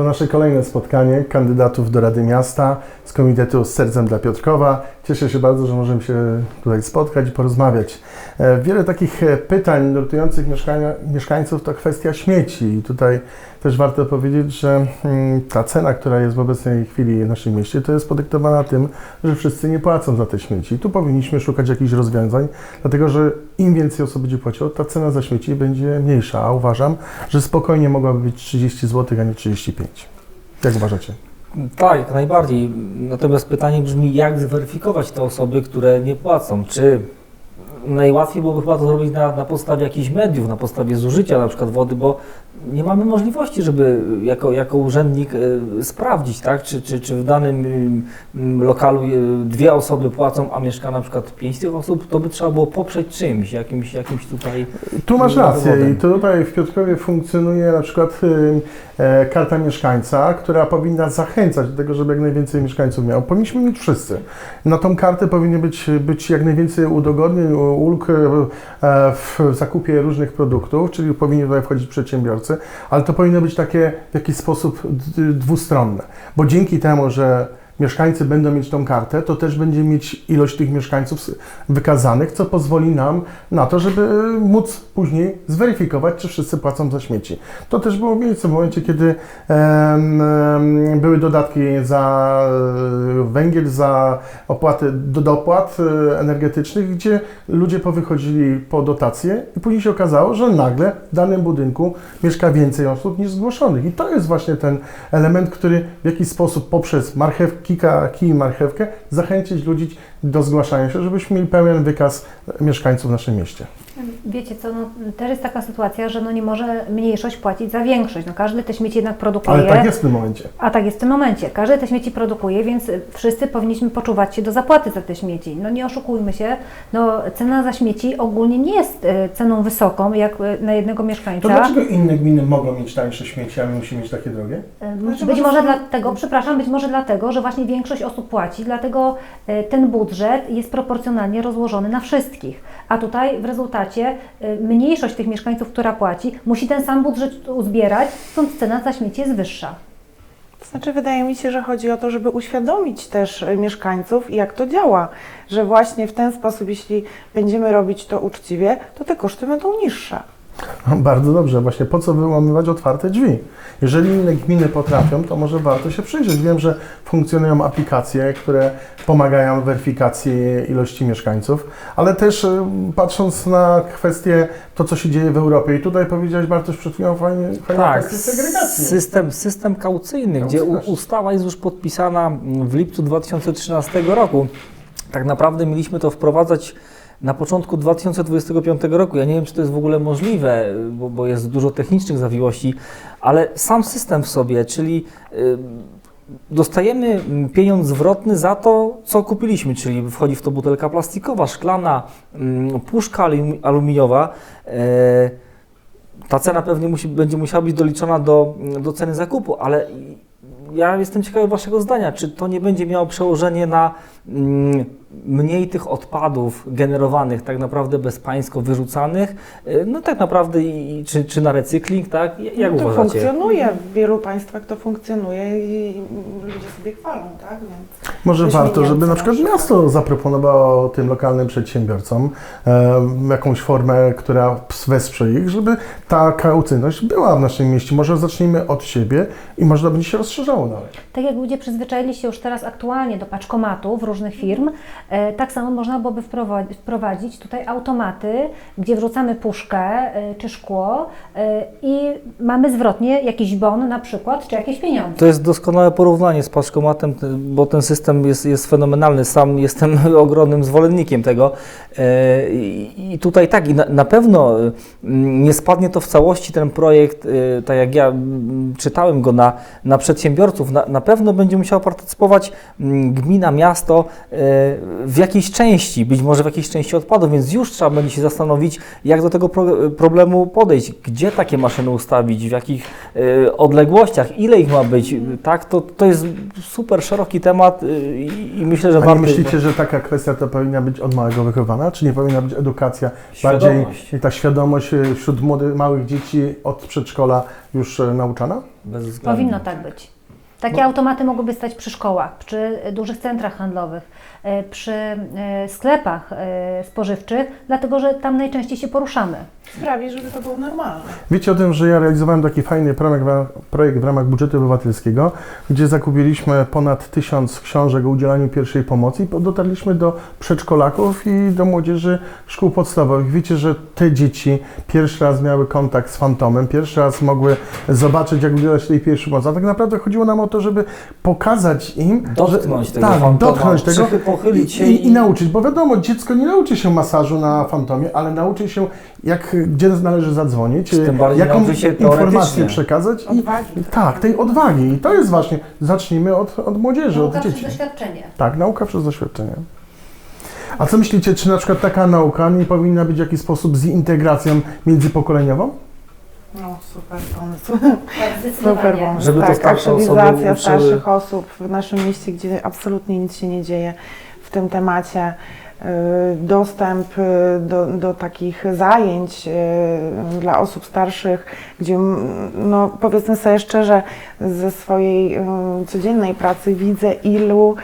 To nasze kolejne spotkanie kandydatów do Rady Miasta z Komitetu z Sercem dla Piotrkowa. Cieszę się bardzo, że możemy się tutaj spotkać i porozmawiać. E, Wiele takich e, pytań nurtujących mieszkańców to kwestia śmieci. I tutaj też warto powiedzieć, że mm, ta cena, która jest w obecnej chwili w naszym mieście, to jest podyktowana tym, że wszyscy nie płacą za te śmieci. Tu powinniśmy szukać jakichś rozwiązań, dlatego że im więcej osób będzie płaciło, ta cena za śmieci będzie mniejsza. A uważam, że spokojnie mogłaby być 30 zł, a nie 35. Jak uważacie? Tak, najbardziej. Natomiast pytanie brzmi, jak zweryfikować te osoby, które nie płacą? Czy najłatwiej byłoby chyba to zrobić na, na podstawie jakichś mediów, na podstawie zużycia na przykład wody, bo nie mamy możliwości, żeby jako, jako urzędnik e, sprawdzić, tak, czy, czy, czy w danym mm, lokalu e, dwie osoby płacą, a mieszka na przykład pięć tych osób, to by trzeba było poprzeć czymś, jakimś, jakimś tutaj Tu masz No, rację dowodem. i tutaj w Piotrkowie funkcjonuje na przykład e, karta mieszkańca, która powinna zachęcać do tego, żeby jak najwięcej mieszkańców miało. Powinniśmy mieć wszyscy. Na tą kartę powinno być, być jak najwięcej udogodnień, ulg e, w zakupie różnych produktów, czyli powinni tutaj wchodzić przedsiębiorcy, ale to powinno być takie w jakiś sposób dwustronne, bo dzięki temu, że mieszkańcy będą mieć tą kartę, to też będzie mieć ilość tych mieszkańców wykazanych, co pozwoli nam na to, żeby móc później zweryfikować, czy wszyscy płacą za śmieci. To też było miejsce w momencie, kiedy em, były dodatki za e, węgiel, za opłaty, do dopłat e, energetycznych, gdzie ludzie powychodzili po dotacje i później się okazało, że nagle w danym budynku mieszka więcej osób niż zgłoszonych. I to jest właśnie ten element, który w jakiś sposób poprzez marchew, kika, kij i marchewkę zachęcić ludzi do zgłaszania się, żebyśmy mieli pełen wykaz mieszkańców w naszym mieście. Wiecie co, no, też jest taka sytuacja, że no nie może mniejszość płacić za większość. No, każdy te śmieci jednak produkuje. Ale tak jest w tym momencie. A tak jest w tym momencie. Każdy te śmieci produkuje, więc wszyscy powinniśmy poczuwać się do zapłaty za te śmieci. No nie oszukujmy się, no cena za śmieci ogólnie nie jest y, ceną wysoką, jak y, na jednego mieszkańca. To dlaczego inne gminy mogą mieć tańsze śmieci, a my musimy mieć takie drogie? Y, Znaczy, Być może dlatego, przepraszam, być może dlatego, że właśnie większość osób płaci, dlatego ten budżet jest proporcjonalnie rozłożony na wszystkich. A tutaj w rezultacie y, mniejszość tych mieszkańców, która płaci, musi ten sam budżet uzbierać, stąd cena za śmieci jest wyższa. To znaczy, wydaje mi się, że chodzi o to, żeby uświadomić też e, mieszkańców, jak to działa. Że właśnie w ten sposób, jeśli będziemy robić to uczciwie, to te koszty będą niższe. Bardzo dobrze, właśnie po co wyłamywać otwarte drzwi? Jeżeli inne gminy potrafią, to może warto się przyjrzeć. Wiem, że funkcjonują aplikacje, które pomagają w weryfikacji ilości mieszkańców, ale też y, patrząc na kwestię to, co się dzieje w Europie i tutaj powiedziałeś Bartosz przed chwilą fajnie, fajnie Tak, segregacji. system, system kaucyjny, gdzie ustawa jest już podpisana w lipcu 2013 roku. Tak naprawdę mieliśmy to wprowadzać na początku 2025 roku. Ja nie wiem, czy to jest w ogóle możliwe, bo, bo jest dużo technicznych zawiłości, ale sam system w sobie, czyli y, dostajemy pieniądz zwrotny za to, co kupiliśmy, czyli wchodzi w to butelka plastikowa, szklana, mm, puszka alum- aluminiowa. e, ta cena pewnie musi, będzie musiała być doliczona do, do ceny zakupu, ale ja jestem ciekawy Waszego zdania, czy to nie będzie miało przełożenie na mm, mniej tych odpadów generowanych tak naprawdę bezpańsko wyrzucanych, y, no tak naprawdę i, czy, czy na recykling, tak? Jak No to uważacie? funkcjonuje. W wielu państwach to funkcjonuje i ludzie sobie chwalą, tak? Więc Może warto, żeby na przykład miasto zaproponowało tym lokalnym przedsiębiorcom e, jakąś formę, która wesprze ich, żeby ta kaucyjność była w naszym mieście. Może zacznijmy od siebie i można będzie się rozszerzało dalej. Tak jak ludzie przyzwyczaili się już teraz aktualnie do paczkomatów różnych firm, tak samo można byłoby wprowa- wprowadzić tutaj automaty, gdzie wrzucamy puszkę e, czy szkło e, i mamy zwrotnie jakiś bon na przykład, czy jakieś pieniądze. To jest doskonałe porównanie z paczkomatem, bo ten system jest, jest fenomenalny. Sam jestem ogromnym zwolennikiem tego. E, I tutaj tak, i na, pewno mm, nie spadnie to w całości ten projekt, tak jak ja mm, czytałem go na, na przedsiębiorców. Na, na pewno będzie musiała partycypować mm, gmina, miasto. Y, w jakiejś części, być może w jakiejś części odpadów, więc już trzeba będzie się zastanowić, jak do tego pro, problemu podejść, gdzie takie maszyny ustawić, w jakich e, odległościach, ile ich ma być, tak, to, to jest super szeroki temat e, i, myślę, że A warto... myślicie, że taka kwestia to powinna być od małego wychowana? Czy nie powinna być edukacja bardziej, Świadomość. ta świadomość e, wśród młodych, małych dzieci od przedszkola już e, nauczana? Powinno tak być. Takie automaty mogłyby stać przy szkołach, przy dużych centrach handlowych, e, przy e, sklepach e, spożywczych, dlatego że tam najczęściej się poruszamy. Sprawi, żeby to było normalne. Wiecie o tym, że ja realizowałem taki fajny projekt, w ramach budżetu obywatelskiego, gdzie zakupiliśmy ponad tysiąc książek o udzielaniu pierwszej pomocy i dotarliśmy do przedszkolaków i do młodzieży szkół podstawowych. Wiecie, że te dzieci pierwszy raz miały kontakt z fantomem, pierwszy raz mogły zobaczyć, jak udzielać tej pierwszej pomocy. A tak naprawdę chodziło nam o to, żeby pokazać im, Dotknąć że, tego tak, fantoma, dotknąć tego pochylić się i, i, i- nauczyć, bo wiadomo, dziecko nie nauczy się masażu na fantomie, ale nauczy się, jak, gdzie należy zadzwonić, jaką informację przekazać i Odwagi. tak, tej odwagi. I to jest właśnie, zacznijmy od, od młodzieży, od dzieci. doświadczenie. Tak, nauka przez doświadczenie. A co myślicie, czy na przykład taka nauka nie powinna być w jakiś sposób z integracją międzypokoleniową? No, super pomysł. Tak, Super pomysł. Żeby to tak, starsze osoby aktywizacja uczyły- starszych osób w naszym mieście, gdzie absolutnie nic się nie dzieje w tym temacie. Y, Dostęp y, do, do takich zajęć y, dla osób starszych, gdzie no, powiedzmy sobie szczerze, ze swojej codziennej pracy widzę, ilu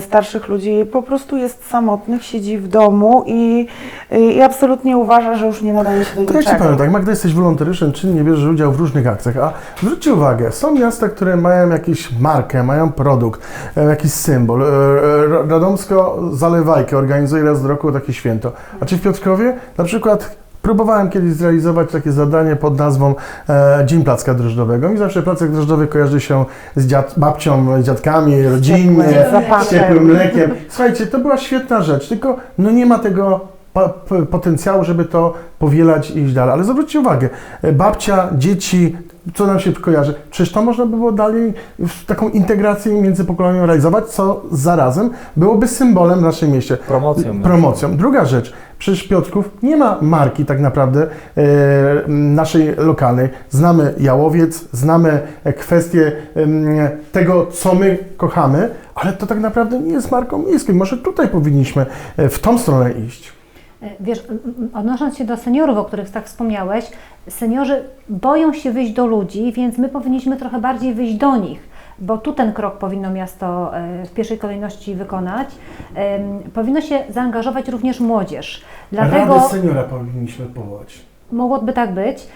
starszych ludzi po prostu jest samotnych, siedzi w domu i, i absolutnie uważa, że już nie nadaje się do To ja Ci powiem tak, Magda jesteś wolontariuszem, czyli nie bierzesz udziału w różnych akcjach, a zwróćcie uwagę, są miasta, które mają jakąś markę, mają produkt, e, jakiś symbol. E, e, Radomsko Zalewajkę organizuje raz do roku takie święto. A czy w Piotrkowie na przykład próbowałem kiedyś zrealizować takie zadanie pod nazwą e, Dzień Placka Drożdżowego. Mi zawsze placek drożdżowy kojarzy się z dziad, babcią, z dziadkami, rodzinnie, z ciepłym mlekiem. Słuchajcie, to była świetna rzecz, tylko no nie ma tego potencjału, żeby to powielać i iść dalej. Ale zwróćcie uwagę, e, babcia, dzieci, co nam się kojarzy? Przecież to można by było dalej w taką integrację międzypokoleniową realizować, co zarazem byłoby symbolem w naszym mieście. Promocją. Promocją. Druga rzecz, przecież Piotrków nie ma marki tak naprawdę e, naszej lokalnej. Znamy Jałowiec, znamy e, kwestię em, tego, co my kochamy, ale to tak naprawdę nie jest marką miejską. Może tutaj powinniśmy e, w tą stronę iść. Wiesz, m- m- odnosząc się do seniorów, o których tak wspomniałeś, seniorzy boją się wyjść do ludzi, więc my powinniśmy trochę bardziej wyjść do nich, bo tu ten krok powinno miasto e, w pierwszej kolejności wykonać. Powinno się zaangażować również młodzież. Dlatego seniora powinniśmy powołać. mogłoby tak być,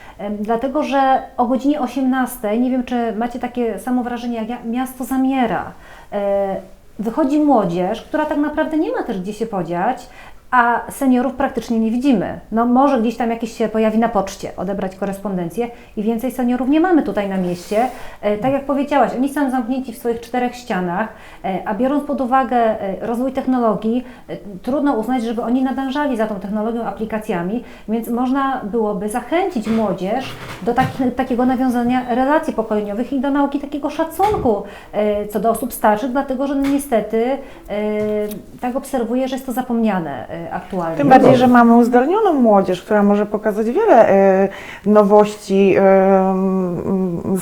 dlatego że o godzinie 18, nie wiem czy macie takie samo wrażenie jak ja, miasto zamiera. E, Wychodzi młodzież, która tak naprawdę nie ma też gdzie się podziać, a seniorów praktycznie nie widzimy. No może gdzieś tam jakiś się pojawi na poczcie, odebrać korespondencję i więcej seniorów nie mamy tutaj na mieście. E, Tak jak powiedziałaś, oni są zamknięci w swoich czterech ścianach, e, a biorąc pod uwagę e, rozwój technologii, trudno uznać, żeby oni nadążali za tą technologią, aplikacjami, więc można byłoby zachęcić młodzież do takiego nawiązania relacji pokoleniowych i do nauki takiego szacunku co do osób starszych, dlatego że no niestety tak obserwuję, że jest to zapomniane aktualnie. Tym bardziej, że mamy uzdolnioną młodzież, która może pokazać wiele e, nowości e,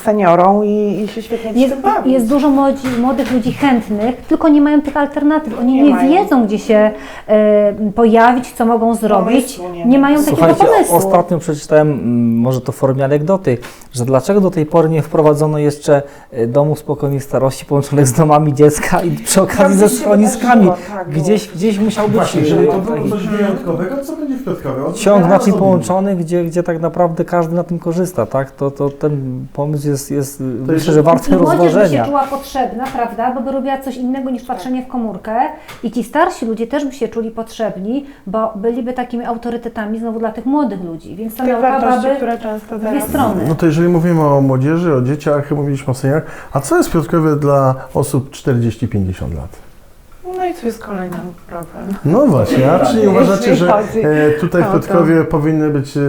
seniorom i, i się świetnie Jest, tym bawić. jest dużo młodzi, młodych ludzi chętnych, tylko nie mają tych alternatyw. Oni Nie nie, wiedzą, gdzie się e, pojawić, co mogą zrobić. Pomysłu nie nie ma. mają Słuchajcie, takiego pomysłu. ostatnio przeczytałem, mm, może to w formie anegdoty, że dlaczego do tej pory nie wprowadzono jeszcze e, domów spokojnych starości połączonych z domami dziecka i przy okazji ze schroniskami. tak. Gdzieś, gdzieś musiał być Właśnie, żeby to było coś wyjątkowego, co będzie w Piotrkowie? Ciąg naczyń robimy? połączonych, gdzie, gdzie tak naprawdę każdy na tym korzysta, tak? To, to ten pomysł jest, jest myślę, jest- że warty I młodzież by się rozważenia. czuła potrzebna, prawda, bo by robiła coś innego niż patrzenie w komórkę i ci starsi ludzie też by się czuli potrzebni, bo byliby takimi autorytetami znowu dla tych młodych ludzi, więc wartości, byłaby które często dwie strony. No to jeżeli mówimy o młodzieży, o dzieciach, mówiliśmy o seniorach, a co jest w Piotrkowie dla osób 40-50 lat? No i tu jest kolejny problem. No właśnie, a czyli uważacie, że chodzi e, tutaj w o to. Piotrkowie powinny być e,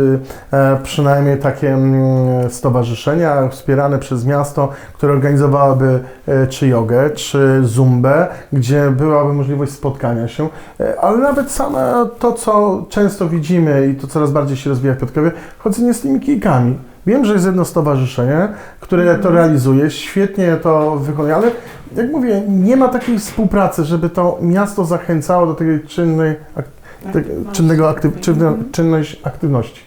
e, przynajmniej takie mm, stowarzyszenia wspierane przez miasto, które organizowałyby e, czy jogę, czy zumbę, gdzie byłaby możliwość spotkania się, e, ale nawet same to, co często widzimy i to coraz bardziej się rozwija w Piotrkowie, chodzenie z tymi kijkami. Wiem, że jest jedno stowarzyszenie, które to realizuje, świetnie to wykonuje, ale jak mówię, nie ma takiej współpracy, żeby to miasto zachęcało do tej czynnej, ak- te, czynnego aktyw, czynno, czynność aktywności.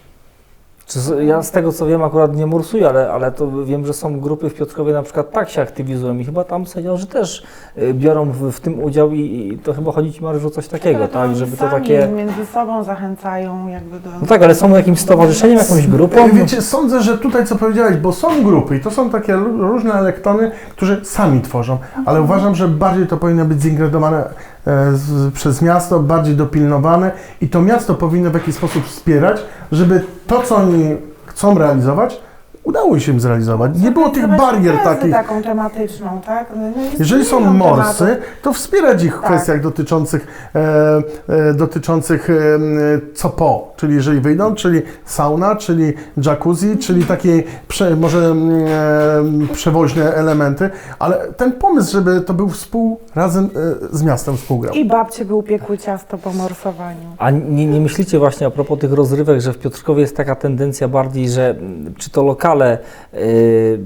Czy z- Ja z tego co wiem, akurat nie morsuję, ale, ale to wiem, że są grupy w Piotrkowie na przykład tak się aktywizują i chyba tam seniorzy też y, biorą w, w tym udział i, i to chyba chodzi Ci Mariusz o coś takiego, Ale to tak? oni Żeby to takie. między sobą zachęcają jakby do... No tak, ale są jakimś stowarzyszeniem, jakąś grupą? Wiecie, sądzę, że tutaj co powiedziałeś, bo są grupy i to są takie różne elektrony, którzy sami tworzą, ale uważam, że bardziej to powinno być zintegrowane e, z, przez miasto, bardziej dopilnowane i to miasto powinno w jakiś sposób wspierać, żeby to, co oni chcą realizować, udało się im zrealizować. Nie było tych barier takich. taką tematyczną, tak? No, jest Jeżeli są milion morsy, tematów. to wspierać ich w Tak. kwestiach dotyczących, e, e, dotyczących e, co po, czyli jeżeli wyjdą, czyli sauna, czyli jacuzzi, czyli takie prze, może m, e, przewoźne elementy, ale ten pomysł, żeby to był współ razem e, z miastem współgrał. I babcie by upiekły ciasto po morsowaniu. A nie, nie myślicie właśnie a propos tych rozrywek, że w Piotrkowie jest taka tendencja bardziej, że mm, czy to lokale y,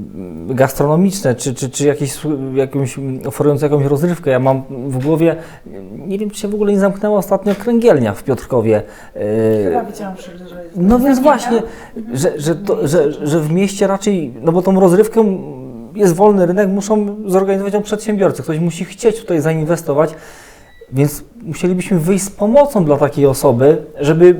gastronomiczne, czy, czy, czy jakieś, jakąś, oferujące jakąś rozrywkę. Ja mam w głowie, nie wiem czy się w ogóle nie zamknęła ostatnio kręgielnia w Piotrkowie. y, Chyba widziałam że jest. no więc właśnie, że, że, to, że, że w mieście raczej, no bo tą rozrywkę jest wolny rynek, muszą zorganizować ją przedsiębiorcy. Ktoś musi chcieć tutaj zainwestować, więc musielibyśmy wyjść z pomocą dla takiej osoby, żeby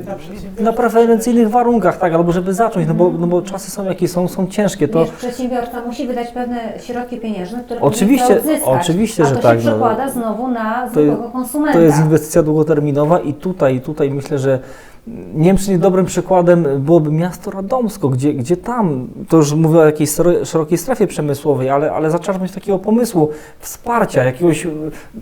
na preferencyjnych warunkach, tak, albo żeby zacząć, no bo, no bo czasy są jakie są, są ciężkie. To, Wiesz, przedsiębiorca musi wydać pewne środki pieniężne, które Oczywiście, to odzyskać, oczywiście, a że to tak, się no. przekłada znowu na To zwykłego konsumenta. to jest inwestycja długoterminowa i tutaj, tutaj myślę, że nie wiem, czy nie dobrym przykładem byłoby miasto Radomsko, gdzie, gdzie tam, to już mówię o jakiejś szerokiej strefie przemysłowej, ale, ale zaczerpnąć takiego pomysłu, wsparcia, jakiegoś y,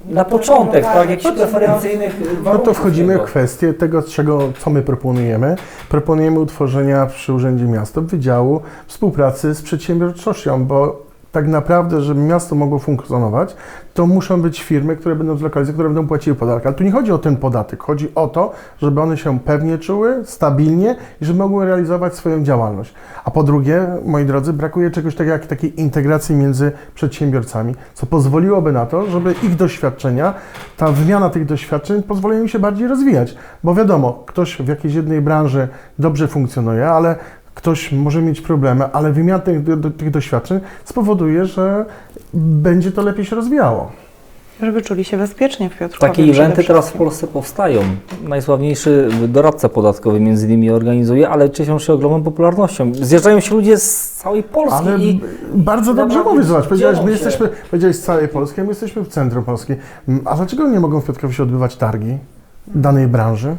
na początek, tak, jakichś preferencyjnych No to wchodzimy w kwestię tego, czego, co my proponujemy. Proponujemy utworzenia przy Urzędzie Miasta Wydziału współpracy z przedsiębiorczością, bo tak naprawdę, żeby miasto mogło funkcjonować, to muszą być firmy, które będą zlokalizowane, które będą płaciły podatek. Ale tu nie chodzi o ten podatek, chodzi o to, żeby one się pewnie czuły, stabilnie i żeby mogły realizować swoją działalność. A po drugie, moi drodzy, brakuje czegoś takiego jak takiej integracji między przedsiębiorcami, co pozwoliłoby na to, żeby ich doświadczenia, ta wymiana tych doświadczeń pozwoliła im się bardziej rozwijać. Bo wiadomo, ktoś w jakiejś jednej branży dobrze funkcjonuje, ale ktoś może mieć problemy, ale wymiana tych, do, tych doświadczeń spowoduje, że będzie to lepiej się rozwijało. Żeby czuli się bezpiecznie w Piotrkowie. Takie eventy teraz w. Polsce powstają. Najsławniejszy doradca podatkowy między innymi organizuje, ale cieszą się ogromną popularnością. Zjeżdżają się ludzie z całej Polski Ale i bardzo dobrze mówisz, zobacz, powiedziałeś, my się. jesteśmy, powiedziałeś z całej Polski, a my jesteśmy w centrum Polski. Mm, A dlaczego nie mogą w Piotrkowie się odbywać targi danej branży?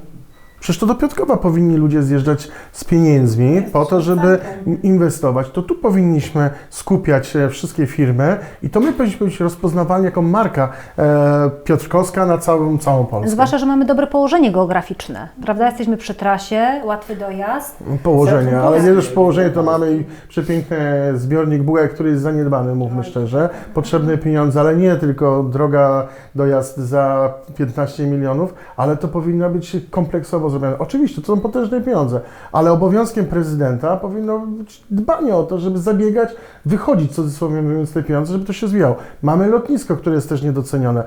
Przecież to do Piotrkowa powinni ludzie zjeżdżać z pieniędzmi po to, żeby inwestować. To tu powinniśmy skupiać e, wszystkie firmy i to my powinniśmy być rozpoznawani jako marka e, piotrkowska na całą, całą Polskę. Zwłaszcza, że mamy dobre położenie geograficzne, prawda? Jesteśmy przy trasie, łatwy dojazd. Położenie, ale nie już położenie, to mamy i przepiękny zbiornik bułek, który jest zaniedbany, mówmy szczerze. Potrzebne pieniądze, ale nie tylko droga dojazd za 15 milionów, ale to powinno być kompleksowo zrobione. Oczywiście, to są potężne pieniądze, ale obowiązkiem prezydenta powinno być dbanie o to, żeby zabiegać, wychodzić, cudzysłowie mówiąc, te pieniądze, żeby to się zwijało. Mamy lotnisko, które jest też niedocenione.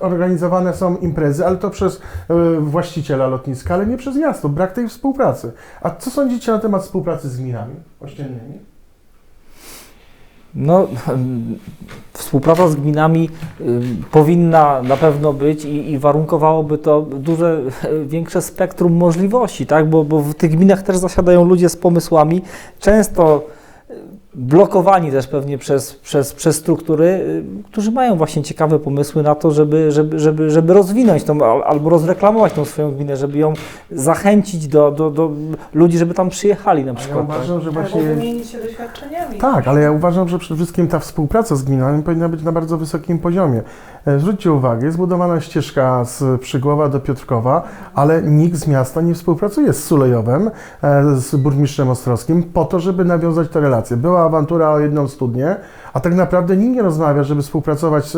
Organizowane są imprezy, ale to przez e, właściciela lotniska, ale nie przez miasto. Brak tej współpracy. A co sądzicie na temat współpracy z gminami ościennymi? No, współpraca z gminami y, powinna na pewno być i, i warunkowałoby to duże, większe spektrum możliwości, tak? Bo, bo w tych gminach też zasiadają ludzie z pomysłami. Często blokowani też pewnie przez, przez, przez struktury, y, którzy mają właśnie ciekawe pomysły na to, żeby, żeby, żeby, żeby rozwinąć tą, al- albo rozreklamować tą swoją gminę, żeby ją zachęcić do, do, do ludzi, żeby tam przyjechali na Ja przykład. tak? uważam, że właśnie... Albo wymienić się doświadczeniami. Tak, ale ja uważam, że przede wszystkim ta współpraca z gminami powinna być na bardzo wysokim poziomie. E, Zwróćcie uwagę, jest budowana ścieżka z Przygłowa do Piotrkowa, ale nikt z miasta nie współpracuje z Sulejowem, e, z burmistrzem Ostrowskim, po to, żeby nawiązać te relacje. Była awantura o jedną studnię, a tak naprawdę nikt nie rozmawia, żeby współpracować,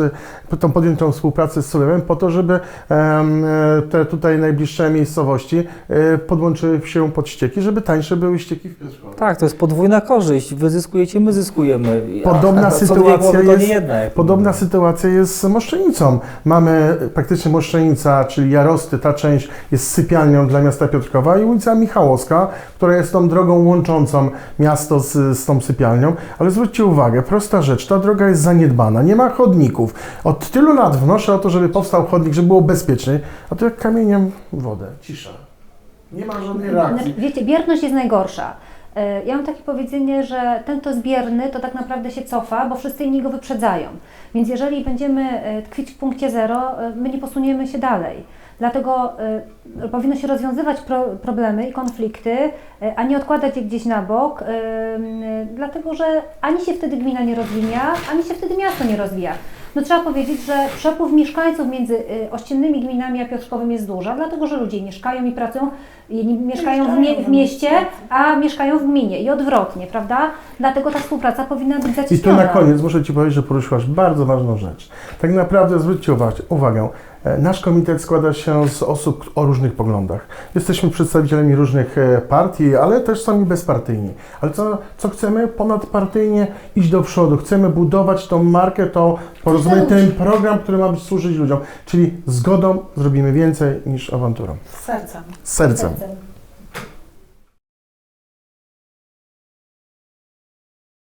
tą podjętą współpracę z Sulejowem, po to, żeby e, te tutaj najbliższe miejscowości e, podłączyły się pod ścieki, żeby tańsze były ścieki w Piotrkowie. Tak, to jest podwójna korzyść. Wy zyskujecie, my zyskujemy. Podobna A- sytuacja jest- Podobna sytuacja jest z Moszczenicą. Mamy praktycznie Moszczenica, czyli Jarosty, ta część jest sypialnią dla miasta Piotrkowa i ulica Michałowska, która jest tą drogą łączącą miasto z, z tą sypialnią. Ale zwróćcie uwagę, prosta rzecz, ta droga jest zaniedbana, nie ma chodników. Od tylu lat wnoszę o to, żeby powstał chodnik, żeby było bezpieczniej, a to jak kamieniem wodę, cisza. Nie ma żadnej reakcji. Wiecie, bierność jest najgorsza. E, Ja mam takie powiedzenie, że ten, kto jest bierny, to tak naprawdę się cofa, bo wszyscy inni go wyprzedzają. Więc jeżeli będziemy e, tkwić w punkcie zero, e, my nie posuniemy się dalej. Dlatego e, powinno się rozwiązywać pro, problemy i konflikty, e, a nie odkładać je gdzieś na bok, e, m, dlatego że ani się wtedy gmina nie rozwija, ani się wtedy miasto nie rozwija. No trzeba powiedzieć, że przepływ mieszkańców między y, ościennymi gminami a Piotrkowem jest duża, dlatego że ludzie mieszkają i pracują, mieszkają w, mie- w mieście, a mieszkają w gminie i odwrotnie, prawda? Dlatego ta współpraca powinna być I tu zacieśniona. na koniec muszę Ci powiedzieć, że poruszyłaś bardzo ważną rzecz. Tak naprawdę zwróćcie uwagę, uwagę, nasz komitet składa się z osób o różnych poglądach. Jesteśmy przedstawicielami różnych e, partii, ale też są i bezpartyjni. Ale co, co chcemy? Ponadpartyjnie iść do przodu. Chcemy budować tą markę, tą porozumienie, ten program, który ma służyć ludziom. Czyli zgodą zrobimy więcej niż awanturą. Z sercem. Z sercem. Sercem.